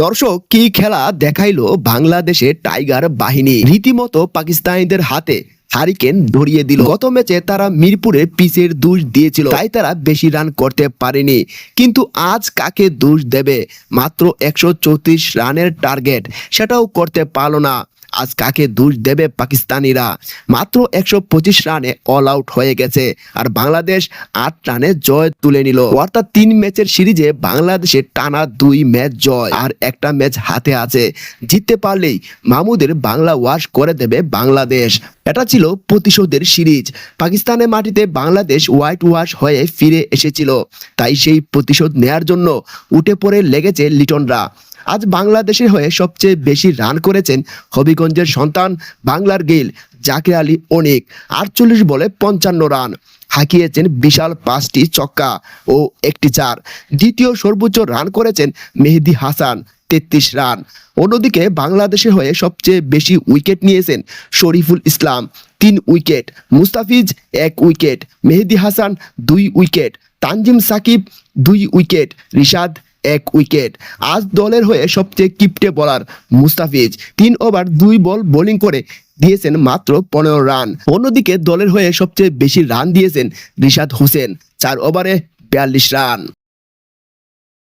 দর্শক, কি খেলা দেখাইলো বাংলাদেশে টাইগার বাহিনী? রীতিমতো পাকিস্তানিদের হাতে হারিকেন ধরিয়ে দিল। গত ম্যাচে তারা মিরপুরে পিচের দোষ দিয়েছিল। তাই তারা বেশি রান করতে পারেনি। কিন্তু আজ কাকে দোষ দেবে? মাত্র একশো চৌত্রিশ রানের টার্গেট। সেটাও করতে পারল না। আজ কাকে দোষ দেবে পাকিস্তানিরা? মাত্র একশো পঁচিশ রানে অল আউট হয়ে গেছে আর বাংলাদেশ আট রানে জয় তুলে নিল। অর্থাৎ তিন ম্যাচের সিরিজে বাংলাদেশের টানা দুই ম্যাচ জয় আর একটা ম্যাচ হাতে আছে। জিততে পারলেই মামুদের বাংলা ওয়াশ করে দেবে বাংলাদেশ। এটা ছিল প্রতিশোধের সিরিজ। পাকিস্তানের মাটিতে বাংলাদেশ হোয়াইট ওয়াশ হয়ে ফিরে এসেছিল। তাই সেই প্রতিশোধ নেয়ার জন্য উঠে পড়ে লেগেছে লিটনরা। আজ বাংলাদেশের হয়ে সবচেয়ে বেশি রান করেছেন হবিগঞ্জের সন্তান বাংলার গেইল জাকির আলী অনেক। আটচল্লিশ বলে পঞ্চান্ন রান। হাঁকিয়েছেন বিশাল পাঁচটি চক্কা ও একটি চার। দ্বিতীয় সর্বোচ্চ রান করেছেন মেহেদি হাসান, তেত্রিশ রান। অন্যদিকে বাংলাদেশের হয়ে সবচেয়ে বেশি উইকেট নিয়েছেন শরীফুল ইসলাম, তিন উইকেট। মুস্তাফিজ, এক উইকেট। মেহেদি হাসান, দুই উইকেট। তানজিম সাকিব, দুই উইকেট। রিশাদ এক উইকেট আজ দলের হয়ে সবচেয়ে কিপটে বলার মুস্তাফিজ। তিন ওভার দুই বল বোলিং করে দিয়েছেন মাত্র পনেরো রান অন্যদিকে দলের হয়ে সবচেয়ে বেশি রান দিয়েছেন রিশাদ হোসেন। চার ওভারে বিয়াল্লিশ রান